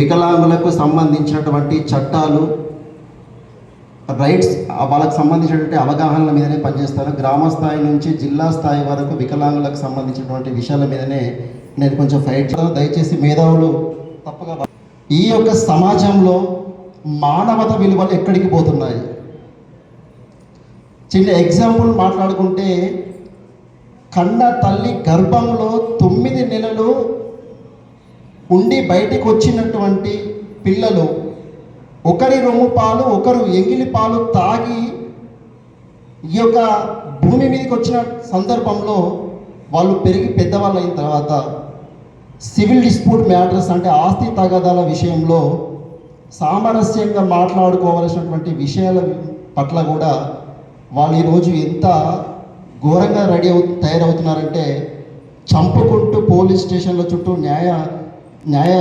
వికలాంగులకు సంబంధించినటువంటి చట్టాలు రైట్స్ వాళ్ళకి సంబంధించినటువంటి అవగాహనల మీదనే పనిచేస్తాను గ్రామ స్థాయి నుంచి జిల్లా స్థాయి వరకు వికలాంగులకు సంబంధించినటువంటి విషయాల మీదనే నేను కొంచెం ఫైట్ దయచేసి మేధావులు తప్పగా ఈ యొక్క సమాజంలో మానవత విలువలు ఎక్కడికి పోతున్నాయి? చిన్న ఎగ్జాంపుల్ మాట్లాడుకుంటే కన్న తల్లి గర్భంలో తొమ్మిది నెలలు ఉండి బయటికి వచ్చినటువంటి పిల్లలు ఒకరి రొమ్ము పాలు ఒకరు ఎంగిలి పాలు తాగి ఈ యొక్క భూమి మీదకి వచ్చిన సందర్భంలో వాళ్ళు పెరిగి పెద్దవాళ్ళు అయిన తర్వాత సివిల్ డిస్ప్యూట్ మ్యాటర్స్ అంటే ఆస్తి తగాదాల విషయంలో సామరస్యంగా మాట్లాడుకోవలసినటువంటి విషయాల పట్ల కూడా వాళ్ళు ఈరోజు ఎంత ఘోరంగా రెడీ అవు తయారవుతున్నారంటే చంపుకుంటూ పోలీస్ స్టేషన్ల చుట్టూ న్యాయ న్యాయ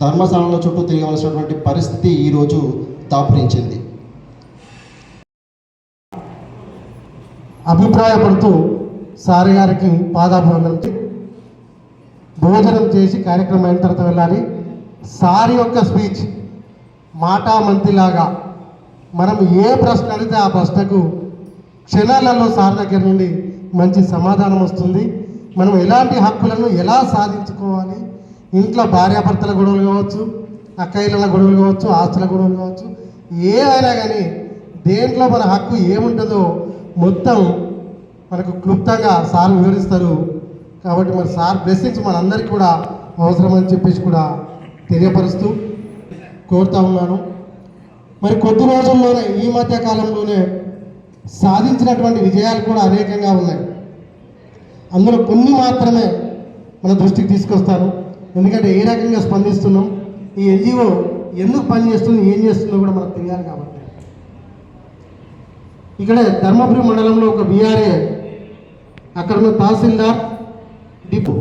ధర్మస్థానంలో చుట్టూ తిరగవలసినటువంటి పరిస్థితి ఈరోజు దాపురించింది. అభిప్రాయపడుతూ సారి గారికి పాదాభివందనం భోజనం చేసి కార్యక్రమం అయిన తర్వాత వెళ్ళాలి. సారి యొక్క స్పీచ్ మాటా మంతిలాగా మనం ఏ ప్రశ్న అడిగితే ఆ ప్రశ్నకు క్షణాలలో సార్ దగ్గర నుండి మంచి సమాధానం వస్తుంది. మనం ఎలాంటి హక్కులను ఎలా సాధించుకోవాలి? ఇంట్లో భార్యాభర్తల గొడవలు కావచ్చు అక్కయ్యల గొడవలు కావచ్చు ఆస్తుల గొడవలు కావచ్చు ఏవైనా కానీ దేంట్లో మన హక్కు ఏముంటుందో మొత్తం మనకు క్లుప్తంగా సార్ వివరిస్తారు. కాబట్టి మరి సార్ బ్లెస్సింగ్స్ మనందరికీ కూడా అవసరమని చెప్పేసి కూడా తెలియపరుస్తూ కోరుతా ఉన్నాను. మరి కొద్ది రోజుల్లోనే ఈ మధ్య కాలంలోనే సాధించినటువంటి విజయాలు కూడా అనేకంగా ఉన్నాయి. అందులో కొన్ని మాత్రమే మన దృష్టికి తీసుకొస్తాను. ఎందుకంటే ఏ రకంగా స్పందిస్తున్నాం? ఈ ఎన్జిఓ ఎందుకు పనిచేస్తుంది ఏం చేస్తుందో కూడా మనకు తెలియాలి కాబట్టి. ఇక్కడ ధర్మపురి మండలంలో ఒక బీఆర్ఏ అక్కడ ఉన్న తహసీల్దార్ డిపో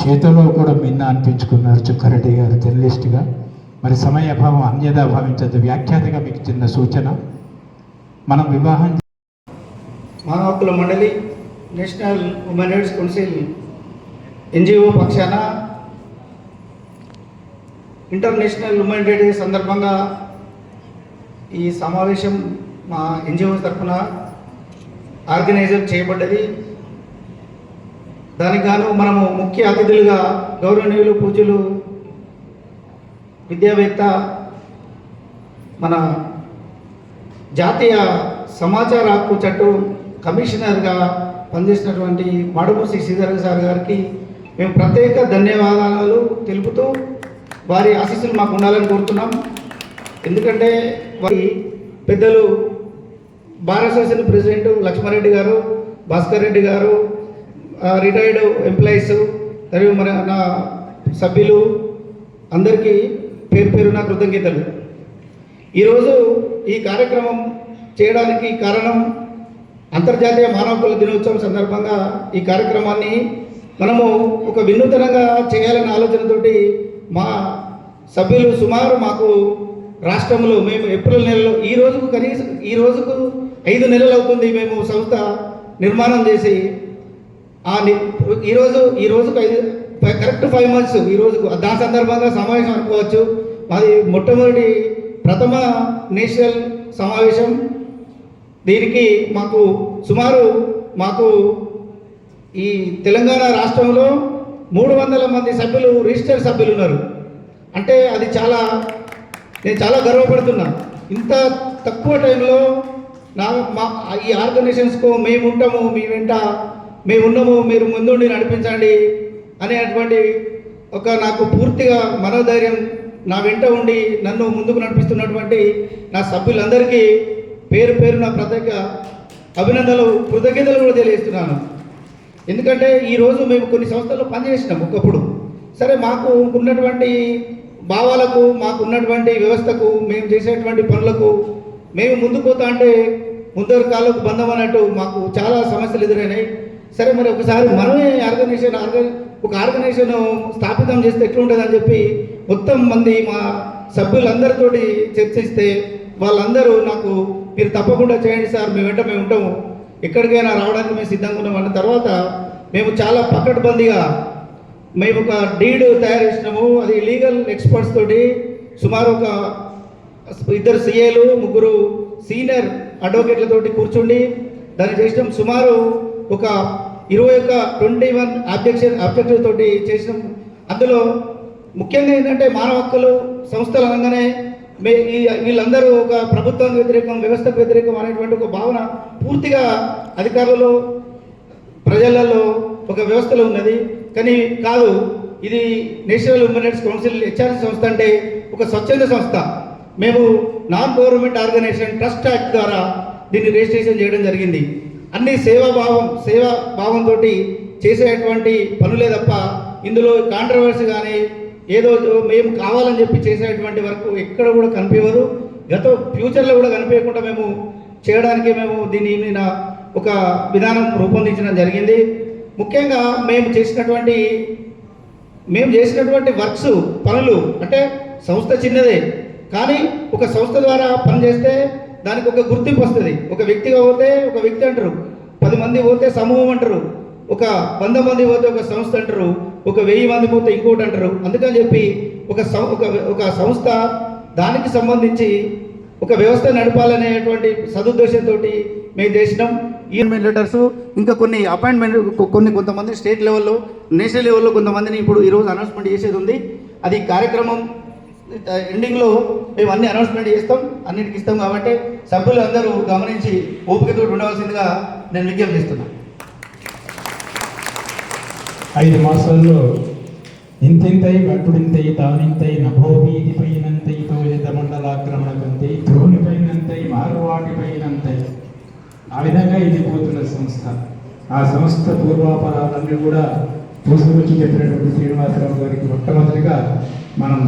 చేతిలో కూడా మిన్న అనిపించుకున్నారు చుక్కారెడ్డి గారు జర్నలిస్ట్గా. మరి సమయ అభావం అన్యదా భావించద్దు వ్యాఖ్యాతగా మీకు చిన్న సూచన. మనం వివాహం మానవ హక్కుల మండలి national women rights council NGO పక్షాన ఇంటర్నేషనల్ ఉమెన్ డే సందర్భంగా ఈ సమావేశం మా ఎన్జిఓ తరఫున ఆర్గనైజర్ చేయబడ్డది. దానికి గాను మనము ముఖ్య అతిథులుగా గౌరవనీయులు పూజలు విద్యావేత్త మన జాతీయ సమాచార హక్కు చట్టం కమిషనర్గా పనిచేసినటువంటి మాడుమూసి శ్రీధర్ సార్ గారికి మేము ప్రత్యేక ధన్యవాదాలు తెలుపుతూ వారి ఆశీస్సులు మాకు ఉండాలని కోరుతున్నాం. ఎందుకంటే వారి పెద్దలు బార్ అసోసియేషన్ ప్రెసిడెంట్ లక్ష్మారెడ్డి గారు భాస్కర్ రెడ్డి గారు రిటైర్డ్ ఎంప్లాయీస్ మరియు మన నా సభ్యులు అందరికీ పేరు పేరున కృతజ్ఞతలు. ఈరోజు ఈ కార్యక్రమం చేయడానికి కారణం అంతర్జాతీయ మానవ హక్కుల దినోత్సవం సందర్భంగా ఈ కార్యక్రమాన్ని మనము ఒక వినూతనంగా చేయాలనే ఆలోచనతోటి మా సభ్యులు సుమారు మాకు రాష్ట్రంలో మేము ఏప్రిల్ నెలలో ఈ రోజుకు కనీసం ఈ రోజుకు ఐదు నెలలు అవుతుంది మేము సంస్థ నిర్మాణం చేసి. ఆ ఈరోజు ఈ రోజుకు ఐదు కరెక్ట్ ఫైవ్ మంత్స్ ఈ రోజుకు దాని సందర్భంగా సమావేశం అనుకోవచ్చు. మాది మొట్టమొదటి ప్రథమ నేషనల్ సమావేశం. దీనికి మాకు సుమారు మాకు ఈ తెలంగాణ రాష్ట్రంలో మూడు వందల మంది సభ్యులు రిజిస్టర్ సభ్యులు ఉన్నారు. అంటే అది చాలా నేను చాలా గర్వపడుతున్నా. ఇంత తక్కువ టైంలో నా మా ఈ ఆర్గనైజేషన్స్కు మేము ఉంటాము మీ వెంట మేము ఉన్నాము మీరు ముందుండి నడిపించండి అనేటువంటి ఒక నాకు పూర్తిగా మనోధైర్యం నా వెంట ఉండి నన్ను ముందుకు నడిపిస్తున్నటువంటి నా సభ్యులందరికీ పేరు పేరు నా ప్రత్యేక అభినందనలు కృతజ్ఞతలు కూడా తెలియజేస్తున్నాను. ఎందుకంటే ఈరోజు మేము కొన్ని సంస్థల్లో పనిచేసినాం ఒకప్పుడు. సరే మాకు ఉన్నటువంటి భావాలకు మాకు ఉన్నటువంటి వ్యవస్థకు మేము చేసేటువంటి పనులకు మేము ముందుకు పోతా అంటే ముందరు కాళ్ళకు బంధం అన్నట్టు మాకు చాలా సమస్యలు ఎదురైనాయి. సరే మరి ఒకసారి మనమే ఆర్గనైజేషన్ ఆర్గనై ఒక ఆర్గనైజేషన్ స్థాపితం చేస్తే ఎట్లుంటుందని చెప్పి మొత్తం మంది మా సభ్యులందరితోటి చర్చిస్తే వాళ్ళందరూ నాకు మీరు తప్పకుండా చేయండి సార్ మేము వెంట మేము ఉంటాము. ఎక్కడికైనా రావడానికి మేము సిద్ధంగా ఉన్నాం తర్వాత మేము చాలా పకడ్బందీగా మేము ఒక డీడ్ తయారు చేసినాము. అది లీగల్ ఎక్స్పర్ట్స్ తోటి సుమారు ఒక ఇద్దరు సీఏలు ముగ్గురు సీనియర్ అడ్వకేట్లతోటి కూర్చుండి దాన్ని చేసినాం. సుమారు ఒక ఇరవై ఒక ట్వంటీ వన్ అబ్జెక్షన్ అబ్జెక్టివ్ తోటి చేసినాం. అందులో ముఖ్యంగా ఏంటంటే మానవ హక్కులు సంస్థలు అనగానే మే ఈ వీళ్ళందరూ ఒక ప్రభుత్వానికి వ్యతిరేకం వ్యవస్థకు వ్యతిరేకం అనేటువంటి ఒక భావన పూర్తిగా అధికారులలో ప్రజలలో ఒక వ్యవస్థలో ఉన్నది. కానీ కాదు ఇది national human rights council HRC సంస్థ అంటే ఒక స్వచ్ఛంద సంస్థ. మేము non government organisation trust act ద్వారా దీన్ని రిజిస్ట్రేషన్ చేయడం జరిగింది. అన్ని సేవాభావం సేవా భావంతో చేసేటువంటి పనులే తప్ప ఇందులో కాంట్రవర్సీ కానీ ఏదో మేము కావాలని చెప్పి చేసేటువంటి వరకు ఎక్కడ కూడా కనిపించదు. గత ఫ్యూచర్లో కూడా కనిపించకుండా మేము చేయడానికి మేము దీన్ని ఒక విధానం రూపొందించడం జరిగింది. ముఖ్యంగా మేము చేసినటువంటి మేము చేసినటువంటి వర్క్స్ పనులు అంటే సంస్థ చిన్నదే. కానీ ఒక సంస్థ ద్వారా పని చేస్తే దానికి ఒక గుర్తింపు వస్తుంది. ఒక వ్యక్తిగా పోతే ఒక వ్యక్తి అంటారు. పది మంది పోతే సమూహం అంటారు. ఒక వంద మంది పోతే ఒక సంస్థ అంటారు. ఒక వెయ్యి మంది పోతే ఇంకోటి అంటారు. అందుకని చెప్పి ఒక ఒక ఒక సంస్థ దానికి సంబంధించి ఒక వ్యవస్థ నడపాలనేటువంటి సదుద్దేశంతో మేము చేసినాం. ఈఎంఐ లెటర్స్ ఇంకా కొన్ని అపాయింట్మెంట్ కొన్ని కొంతమంది స్టేట్ లెవెల్లో నేషనల్ లెవెల్లో కొంతమందిని ఇప్పుడు ఈరోజు అనౌన్స్మెంట్ చేసేది ఉంది. అది కార్యక్రమం ఎండింగ్లో మేము అన్ని అనౌన్స్మెంట్ చేస్తాం అన్నిటికి ఇస్తాం కాబట్టి సభ్యులు అందరూ గమనించి ఓపికతో ఉండవలసిందిగా నేను విజ్ఞప్తి చేస్తున్నాను ఐదు మాసాల్లో ఇంతింతై భట్టుడింతై తానింతై నభోవీధిపైనంతై ద్రోణి పైనంతై ధ్రువునిపైనంతై మారువాటిపైనంతై. ఆ విధంగా ఇది పోతున్న సంస్థ. ఆ సంస్థ పూర్వాపరాలన్నీ కూడా పూసుకొచ్చి చెప్పినటువంటి శ్రీనివాసరావు గారికి మొట్టమొదటిగా మనం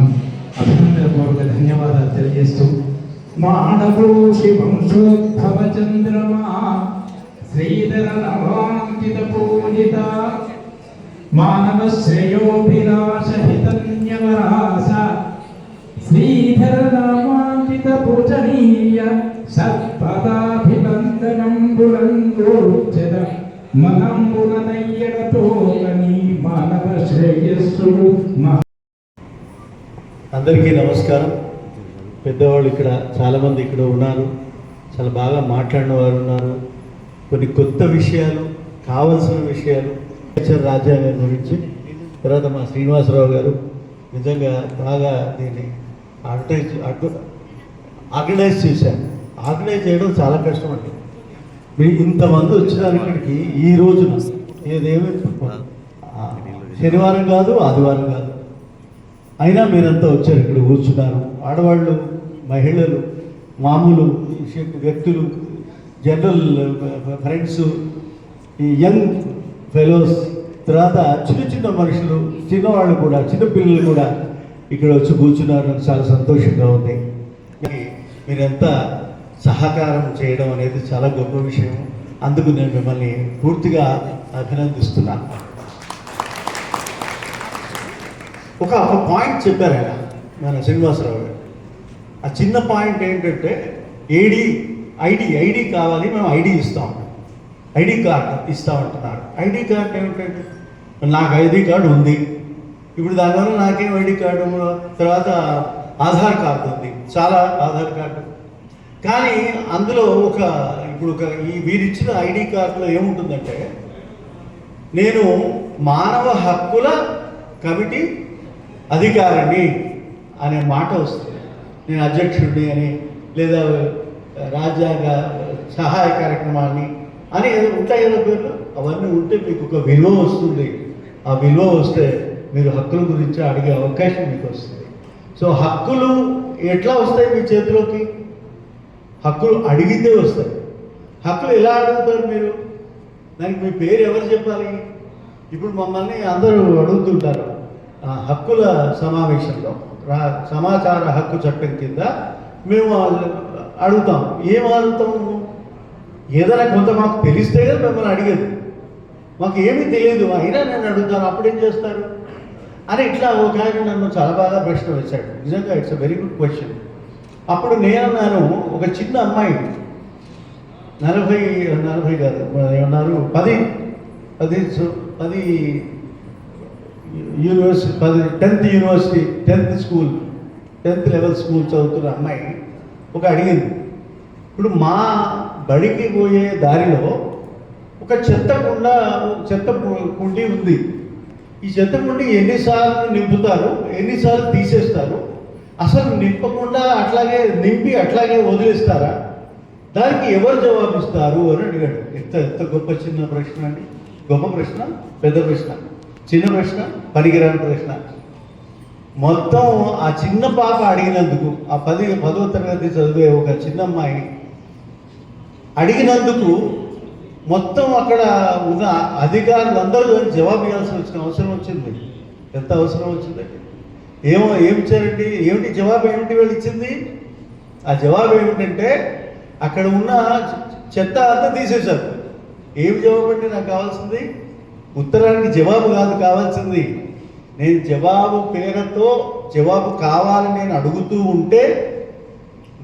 అభినందనపూర్వక ధన్యవాదాలు తెలియజేస్తూ మానవోషి వంశోద్భవ చంద్రమా శ్రీధర నవాంకిత పూజిత మానవ శ్రేయోభిలాష హితన్యవరాస శ్రీధర నామాంకిత పూజనీయ సత్పదాభినందనం బులంగోచర మనంబులనయ్యడతో నీ మానవ శ్రేయస్సు అందరికీ నమస్కారం. పెద్దవాళ్ళు ఇక్కడ చాలామంది ఇక్కడ ఉన్నారు. చాలా బాగా మాట్లాడిన వారు ఉన్నారు. కొన్ని కొత్త విషయాలు కావలసిన విషయాలు రాజ్యాంగం గురించి తర్వాత మా శ్రీనివాసరావు గారు నిజంగా బాగా దీన్ని అడ్వర్టైజ్ ఆర్గనైజ్ చేశారు. ఆర్గనైజ్ చేయడం చాలా కష్టం అండి. మీరు ఇంతమంది వచ్చినారు ఇక్కడికి ఈ రోజున ఏదేమి శనివారం కాదు ఆదివారం కాదు. అయినా మీరంతా వచ్చారు ఇక్కడ కూర్చున్నారు. ఆడవాళ్ళు మహిళలు మామూలు వ్యక్తులు జనరల్ ఫ్రెండ్స్ ఈ యంగ్ ఫెలోస్ తర్వాత చిన్న చిన్న మనుషులు చిన్నవాళ్ళు కూడా చిన్న పిల్లలు కూడా ఇక్కడ వచ్చి కూర్చున్నారు. నాకు చాలా సంతోషంగా ఉంది. మీరంతా సహకారం చేయడం అనేది చాలా గొప్ప విషయం. అందుకు నేను మిమ్మల్ని పూర్తిగా అభినందిస్తున్నాను ఒక ఒక పాయింట్ చెప్పారు ఆయన మన శ్రీనివాసరావు గారు. ఆ చిన్న పాయింట్ ఏంటంటే ఏడీ ఐడి ఐడి కావాలి మేము ఐడి ఇస్తాం. ఐడి కార్డు ఇస్తామంటున్నారు ఐడి కార్డు ఏమిటంటే నాకు ఐడి కార్డు ఉంది. ఇప్పుడు దానివల్ల నాకేం ఐడి కార్డు తర్వాత ఆధార్ కార్డు ఉంది. చాలా ఆధార్ కార్డు. కానీ అందులో ఒక ఇప్పుడు ఒక ఈ వీరిచ్చిన ఐడి కార్డులో ఏముంటుందంటే నేను మానవ హక్కుల కమిటీ అధికారిని అనే మాట వస్తుంది. నేను అధ్యక్షుడిని అని లేదా రాజ్యాంగ సహాయ కార్యక్రమాన్ని అని ఏదో ఉంటాయి కదా పేర్లు? అవన్నీ ఉంటే మీకు ఒక విలువ వస్తుంది. ఆ విలువ వస్తే మీరు హక్కుల గురించి అడిగే అవకాశం మీకు వస్తుంది సో హక్కులు ఎట్లా వస్తాయి మీ చేతిలోకి? హక్కులు అడిగితే వస్తాయి. హక్కులు ఎలా అడుగుతారు మీరు? దానికి మీ పేరు ఎవరు చెప్పాలి? ఇప్పుడు మమ్మల్ని అందరూ అడుగుతుంటారు. ఆ, హక్కుల సమావేశంలో రా సమాచార హక్కు చట్టం కింద మేము అడుగుతాం. ఏం అడుగుతాము? ఏదైనా కొంత మాకు తెలిస్తే కదా మిమ్మల్ని అడిగేది. మాకు ఏమీ తెలియదు అయినా నేను అడుగుతాను అప్పుడు ఏం చేస్తారు? అని ఇట్లా ఒక ఆయన నన్ను చాలా బాగా ప్రశ్న వేశాడు. నిజంగా it's a very good question అప్పుడు నేనన్నాను ఒక చిన్న అమ్మాయి. నలభై నలభై కాదు ఏమన్నారు? పది పది పది యూనివర్సిటీ పది tenth university tenth school tenth level school చదువుతున్న అమ్మాయి ఒక అడిగింది. ఇప్పుడు మా బడికి పోయే దారిలో ఒక చెత్త కుండ చెత్త కుండి ఉంది. ఈ చెత్త కుండి ఎన్నిసార్లు నింపుతారు ఎన్నిసార్లు తీసేస్తారు? అసలు నింపకుండా అట్లాగే నింపి అట్లాగే వదిలేస్తారా? దానికి ఎవరు జవాబిస్తారు అని అడిగాడు. ఎంత ఎంత గొప్ప చిన్న ప్రశ్న అండి. గొప్ప ప్రశ్న పెద్ద ప్రశ్న. చిన్న ప్రశ్న పనికిరాని ప్రశ్న. మొత్తం ఆ చిన్న పాప అడిగినందుకు ఆ పది పదో తరగతి చదివే ఒక చిన్న అడిగినందుకు మొత్తం అక్కడ ఉన్న అధికారులందరూ అందరూ జవాబు ఇవ్వాల్సి వచ్చిన అవసరం వచ్చింది. ఎంత అవసరం వచ్చిందండి ఏమో ఏమి ఇచ్చారండి ఏమిటి జవాబు ఏమిటి వాళ్ళు ఇచ్చింది? ఆ జవాబు ఏమిటంటే అక్కడ ఉన్న చెత్త అంతా తీసేశారు. ఏం జవాబు అంటే నాకు కావాల్సింది? ఉత్తరానికి జవాబు కాదు కావాల్సింది. నేను జవాబు పేరుతో జవాబు కావాలని నేను అడుగుతూ ఉంటే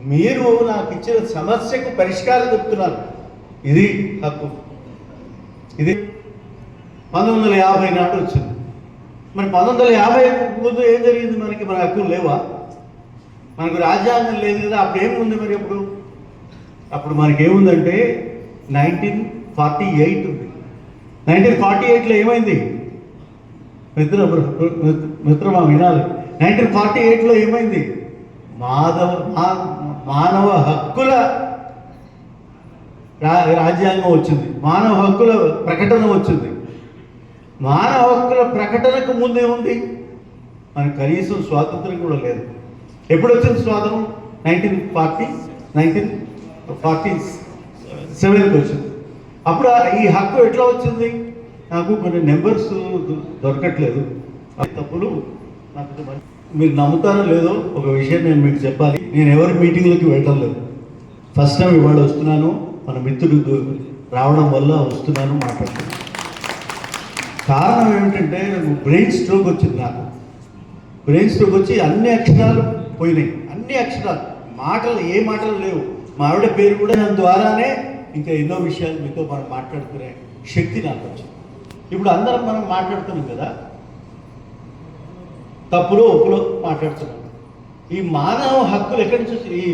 మీరు నాకు ఇచ్చిన సమస్యకు పరిష్కారం చెప్తున్నారు. ఇది హక్కు. ఇది పంతొమ్మిది వందల యాభై నాటి వచ్చింది. మరి పంతొమ్మిది వందల యాభై ముందు ఏం జరిగింది? మనకి మన హక్కులు లేవా? మనకు రాజ్యాంగం లేదు కదా అప్పుడు ఏముంది మరి అప్పుడు? అప్పుడు మనకి ఏముందంటే నైన్టీన్ ఫార్టీ ఎయిట్ ఉంది. నైన్టీన్ ఫార్టీ ఎయిట్లో ఏమైంది? మిత్ర మిత్రమా వినాలి. నైన్టీన్ ఫార్టీ ఎయిట్లో ఏమైంది? మాధవ మా- మానవ హక్కుల రా- రాజ్యాంగం వచ్చింది. మానవ హక్కుల ప్రకటన వచ్చింది. మానవ హక్కుల ప్రకటనకు ముందేముంది మనకు కనీసం స్వాతంత్రం కూడా లేదు. ఎప్పుడు వచ్చింది స్వాతంత్రం? నైన్టీన్ ఫార్టీ నైన్టీన్ ఫార్టీ సెవెన్కి వచ్చింది. అప్పుడు ఈ హక్కు ఎట్లా వచ్చింది? నాకు కొన్ని నెంబర్స్ దొరకట్లేదు. తప్పులు. నాకు మీరు నమ్ముతారో లేదో ఒక విషయం నేను మీకు చెప్పాలి. నేను ఎవరి మీటింగ్లకి వెళ్ళడం లేదు. ఫస్ట్ టైం ఇవాళ వస్తున్నాను. మన మిత్రుడు రావడం వల్ల వస్తున్నాను మాట్లాడుతున్నాను కారణం ఏమిటంటే నాకు బ్రెయిన్ స్ట్రోక్ వచ్చింది నాకు. బ్రెయిన్ స్ట్రోక్ వచ్చి అన్ని అక్షరాలు పోయినాయి. అన్ని అక్షరాలు. మాటలు ఏ మాటలు లేవు. మా ఆవిడ పేరు కూడా దాని ద్వారానే ఇంకా ఎన్నో విషయాలు మీతో మనం మాట్లాడుకునే శక్తి నాకు వచ్చింది. ఇప్పుడు అందరం మనం మాట్లాడుతున్నాం కదా. తప్పులో ఒప్పులో మాట్లాడుతున్నాం. ఈ మానవ హక్కులు ఎక్కడి నుంచి వచ్చింది ఈ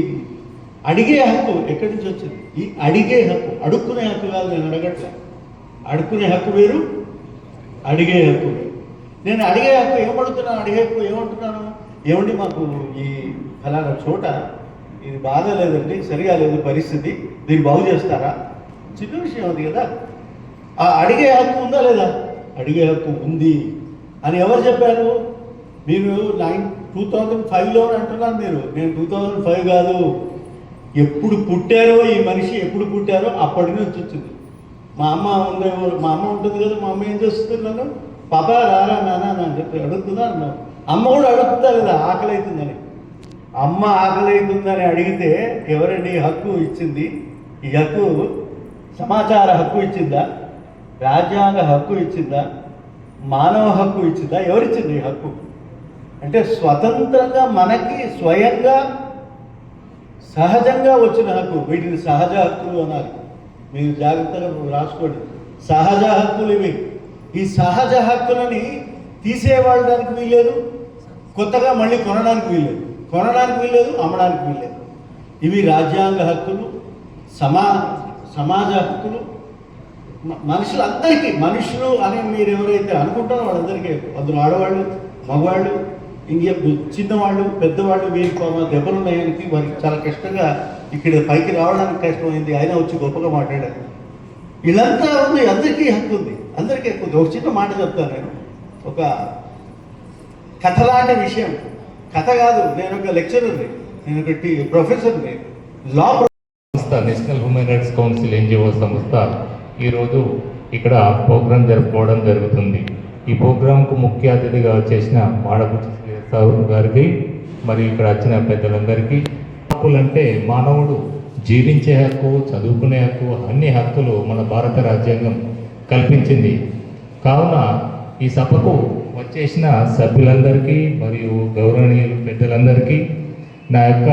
అడిగే హక్కు ఎక్కడి నుంచి వచ్చింది? ఈ అడిగే హక్కు అడుక్కునే హక్కు కాదు నేను అడగట్లే. అడుక్కునే హక్కు వేరు అడిగే హక్కు వేరు. నేను అడిగే హక్కు ఏమడుతున్నాను అడిగే హక్కు ఏమంటున్నాను? ఏమండి మాకు ఈ ఫలానా చోట ఇది బాగాలేదండి సరిగా లేదు పరిస్థితి దీన్ని బాగు చేస్తారా? చిన్న విషయం అది కదా. ఆ అడిగే హక్కు ఉందా లేదా? అడిగే హక్కు ఉంది అని ఎవరు చెప్పారు? మీరు నైన్ టూ థౌజండ్ ఫైవ్లో అంటున్నారు మీరు. నేను టూ థౌజండ్ ఫైవ్ కాదు. ఎప్పుడు పుట్టారో ఈ మనిషి ఎప్పుడు పుట్టారో అప్పటి నుంచి వచ్చింది. మా అమ్మ ఉండే మా అమ్మ ఉంటుంది కదా మా అమ్మ ఏం చేస్తుంది నన్ను? పాప రారా నాన్న అని చెప్పి అడుగుతుందా అన్నావు. అమ్మ కూడా అడుగుతుందా కదా ఆకలి అవుతుందని అమ్మ ఆకలి అవుతుందని అడిగితే ఎవరండి హక్కు ఇచ్చింది? ఈ హక్కు సమాచార హక్కు ఇచ్చిందా? రాజ్యాంగ హక్కు ఇచ్చిందా? మానవ హక్కు ఇచ్చిందా? ఎవరిచ్చింది ఈ హక్కు? అంటే స్వతంత్రంగా మనకి స్వయంగా సహజంగా వచ్చిన హక్కు. వీటిని సహజ హక్కులు అనాలి మీరు జాగ్రత్తగా రాసుకోండి. సహజ హక్కులు ఇవి. ఈ సహజ హక్కులని తీసేవాళ్ళడానికి వీల్లేదు. కొత్తగా మళ్ళీ కొనడానికి వీల్లేదు. కొనడానికి వీల్లేదు అమ్మడానికి వీల్లేదు. ఇవి రాజ్యాంగ హక్కులు సమా సమాజ హక్కులు. మనుషులందరికీ మనుషులు అని మీరు ఎవరైతే అనుకుంటారో వాళ్ళందరికీ అందులో ఆడవాళ్ళు మగవాళ్ళు ఇంకా చిన్నవాళ్ళు పెద్దవాళ్ళు వీరికి దెబ్బలు ఉన్నాయని వారికి చాలా కష్టంగా ఇక్కడ పైకి రావడానికి కష్టమైంది. ఆయన వచ్చి గొప్పగా మాట్లాడారు. వీళ్ళంతా ఉంది. అందరికీ హక్కు ఉంది. అందరికీ హక్కు ఉంది. ఒక చిన్న మాట చెప్తాను నేను. ఒక కథలాంటి విషయం. కథ కాదు. నేను ఒక లెక్చరర్ని. నేను ఒక ప్రొఫెసర్ని. లా సంస్థ national human rights council NGO సంస్థ ఈరోజు ఇక్కడ ప్రోగ్రాం జరుపుకోవడం జరుగుతుంది. ఈ ప్రోగ్రాంకు ముఖ్య అతిథిగా చేసిన మాడపుచ్చి సాగు గారికి మరియు ఇక్కడ వచ్చిన పెద్దలందరికీ. హక్కులంటే మానవుడు జీవించే హక్కు చదువుకునే హక్కు అన్ని హక్కులు మన భారత రాజ్యాంగం కల్పించింది. కావున ఈ సభకు వచ్చేసిన సభ్యులందరికీ మరియు గౌరవనీయులు పెద్దలందరికీ నా యొక్క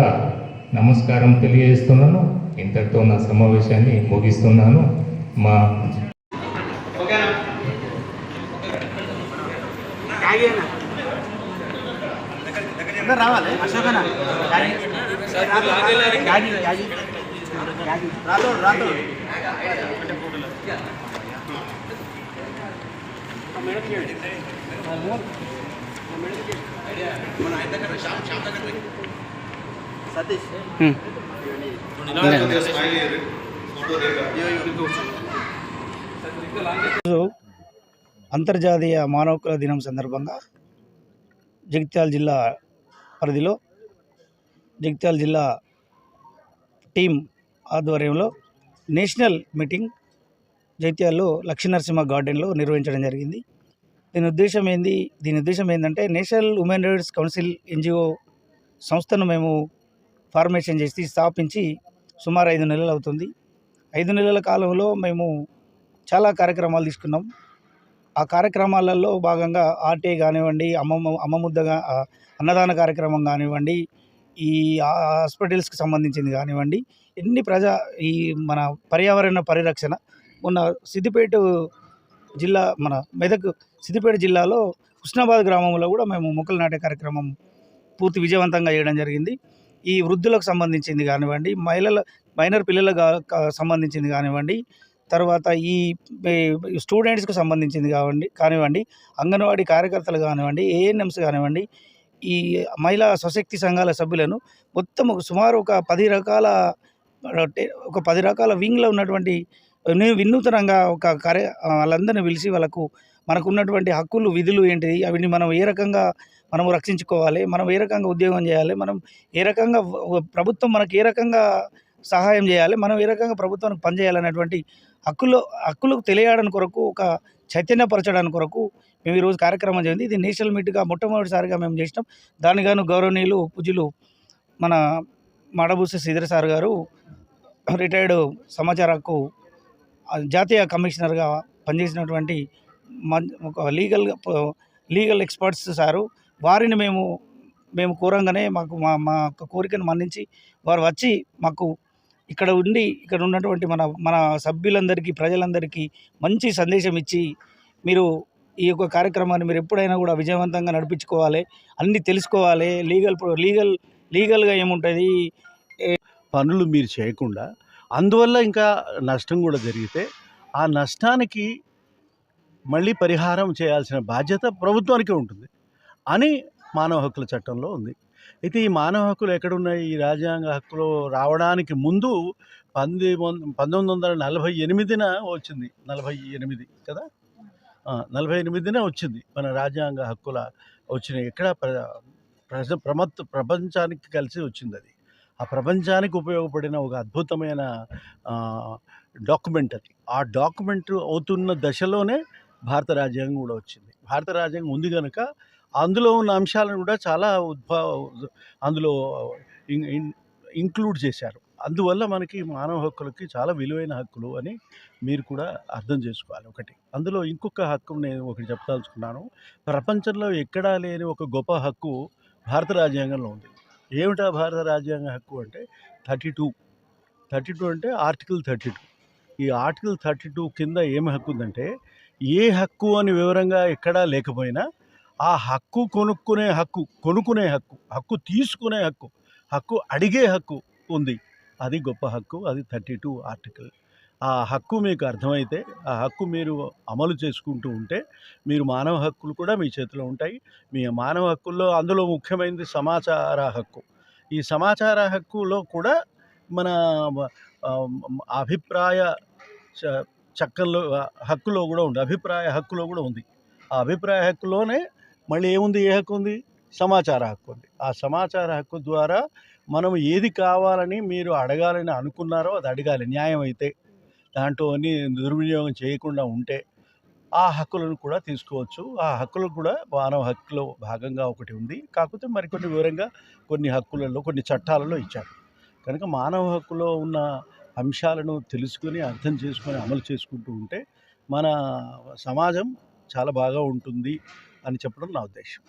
నమస్కారం తెలియజేస్తున్నాను. ఇంతటితో నా సమావేశాన్ని ముగిస్తున్నాను. మా ఈరోజు అంతర్జాతీయ మానవ హక్కుల దినం సందర్భంగా జగిత్యాల జిల్లా పరిధిలో జగిత్యాల జిల్లా టీం ఆధ్వర్యంలో నేషనల్ మీటింగ్ జగిత్యాల్లో లక్ష్మీనరసింహ గార్డెన్లో నిర్వహించడం జరిగింది. దీని ఉద్దేశం ఏంది? దీని ఉద్దేశం ఏంటంటే national women rights council NGO సంస్థను మేము ఫార్మేషన్ చేసి స్థాపించి సుమారు ఐదు నెలలు అవుతుంది. ఐదు నెలల కాలంలో మేము చాలా కార్యక్రమాలు తీసుకున్నాం. ఆ కార్యక్రమాలలో భాగంగా ఆర్టీ కానివ్వండి అమ్మమ్మ అమ్మ ముద్దగా అన్నదాన కార్యక్రమం కానివ్వండి ఈ హాస్పిటల్స్కి సంబంధించింది కానివ్వండి ఎన్ని ప్రజా ఈ మన పర్యావరణ పరిరక్షణ మొన్న సిద్దిపేట జిల్లా మన మెదక్ సిద్దిపేట జిల్లాలో హుస్నాబాద్ గ్రామంలో కూడా మేము మొక్కలు నాటే కార్యక్రమం పూర్తి విజయవంతంగా చేయడం జరిగింది. ఈ వృద్ధులకు సంబంధించింది కానివ్వండి మహిళల మైనర్ పిల్లలకు సంబంధించింది కానివ్వండి తర్వాత ఈ స్టూడెంట్స్కి సంబంధించింది కావండి కానివ్వండి అంగన్వాడీ కార్యకర్తలు కానివ్వండి ఏఎన్ఎంస్ కానివ్వండి ఈ మహిళా స్వశక్తి సంఘాల సభ్యులను మొత్తం సుమారు ఒక పది రకాల ఒక పది రకాల వింగ్లో ఉన్నటువంటి వినూతనంగా ఒక కార్య వాళ్ళందరినీ పిలిచి వాళ్ళకు మనకు ఉన్నటువంటి హక్కులు విధులు ఏంటిది అవిని మనం ఏ రకంగా మనము రక్షించుకోవాలి మనం ఏ రకంగా ఉద్యోగం చేయాలి మనం ఏ రకంగా ప్రభుత్వం మనకి ఏ రకంగా సహాయం చేయాలి మనం ఏ రకంగా ప్రభుత్వానికి పనిచేయాలనేటువంటి హక్కులు హక్కులకు తెలియడానికి కొరకు ఒక చైతన్యపరచడానికి కొరకు మేము ఈరోజు కార్యక్రమం జరిగింది. ఇది నేషనల్ మీట్గా మొట్టమొదటిసారిగా మేము చేసినాం. దాని గాను గౌరవనీయులు పూజలు మన మడబూసి శ్రీధర్ సార్ గారు రిటైర్డ్ సమాచార హక్కు జాతీయ కమిషనర్గా పనిచేసినటువంటి ఒక లీగల్ లీగల్ ఎక్స్పర్ట్స్ సారు. వారిని మేము మేము కోరంగానే మాకు మా మా యొక్క కోరికను మన్నించి వారు వచ్చి మాకు ఇక్కడ ఉండి ఇక్కడ ఉన్నటువంటి మన మన సభ్యులందరికీ ప్రజలందరికీ మంచి సందేశం ఇచ్చి మీరు ఈ యొక్క కార్యక్రమాన్ని మీరు ఎప్పుడైనా కూడా విజయవంతంగా నడిపించుకోవాలి అన్నీ తెలుసుకోవాలి లీగల్ లీగల్ లీగల్గా ఏముంటుంది? పనులు మీరు చేయకుండా అందువల్ల ఇంకా నష్టం కూడా జరిగితే ఆ నష్టానికి మళ్ళీ పరిహారం చేయాల్సిన బాధ్యత ప్రభుత్వానికే ఉంటుంది అని మానవ హక్కుల చట్టంలో ఉంది. అయితే ఈ మానవ హక్కులు ఎక్కడున్నాయి? ఈ రాజ్యాంగ హక్కులు రావడానికి ముందు పంది పంతొమ్మిది వందల నలభై ఎనిమిదిన వచ్చింది. నలభై ఎనిమిది కదా? నలభై ఎనిమిదిన వచ్చింది. మన రాజ్యాంగ హక్కుల వచ్చినాయి ఎక్కడ ప్ర ప్రజ ప్రమత్ ప్రపంచానికి కలిసి వచ్చింది అది. ఆ ప్రపంచానికి ఉపయోగపడిన ఒక అద్భుతమైన డాక్యుమెంట్ అది. ఆ డాక్యుమెంట్ అవుతున్న దశలోనే భారత రాజ్యాంగం కూడా వచ్చింది. భారత రాజ్యాంగం ఉంది కనుక అందులో ఉన్న అంశాలను కూడా చాలా ఉద్భవ అందులో ఇంక్లూడ్ చేశారు. అందువల్ల మనకి మానవ హక్కులకి చాలా విలువైన హక్కులు అని మీరు కూడా అర్థం చేసుకోవాలి ఒకటి. అందులో ఇంకొక హక్కు నేను ఒకటి చెప్పదలుచుకున్నాను. ప్రపంచంలో ఎక్కడా లేని ఒక గొప్ప హక్కు భారత రాజ్యాంగంలో ఉంది. ఏమిటా భారత రాజ్యాంగ హక్కు అంటే థర్టీ టూ. థర్టీ టూ అంటే ఆర్టికల్ థర్టీ టూ. ఈ ఆర్టికల్ థర్టీ టూ కింద ఏమి హక్కు ఉందంటే ఏ హక్కు అని వివరంగా ఎక్కడా లేకపోయినా ఆ హక్కు కొనుక్కునే హక్కు కొనుక్కునే హక్కు హక్కు తీసుకునే హక్కు హక్కు అడిగే హక్కు ఉంది. అది గొప్ప హక్కు అది థర్టీ టూ ఆర్టికల్. ఆ హక్కు మీకు అర్థమైతే ఆ హక్కు మీరు అమలు చేసుకుంటూ ఉంటే మీరు మానవ హక్కులు కూడా మీ చేతిలో ఉంటాయి. మీ మానవ హక్కుల్లో అందులో ముఖ్యమైనది సమాచార హక్కు. ఈ సమాచార హక్కులో కూడా మన అభిప్రాయ చ- హక్కులో కూడా ఉంది. అభిప్రాయ హక్కులో కూడా ఉంది. ఆ అభిప్రాయ హక్కులోనే మళ్ళీ ఏముంది ఏ హక్కు ఉంది? సమాచార హక్కు ఉంది. ఆ సమాచార హక్కు ద్వారా మనం ఏది కావాలని మీరు అడగాలని అనుకున్నారో అది అడగాలి. న్యాయం అయితే దాంట్లో అన్ని దుర్వినియోగం చేయకుండా ఉంటే ఆ హక్కులను కూడా తీసుకోవచ్చు. ఆ హక్కులు కూడా మానవ హక్కులో భాగంగా ఒకటి ఉంది. కాకపోతే మరికొన్ని వివరంగా కొన్ని హక్కులలో కొన్ని చట్టాలలో ఇచ్చారు. కనుక మానవ హక్కులో ఉన్న అంశాలను తెలుసుకొని అర్థం చేసుకొని అమలు చేసుకుంటూ ఉంటే మన సమాజం చాలా బాగా ఉంటుంది. అని చెప్పడం నా ఉద్దేశం.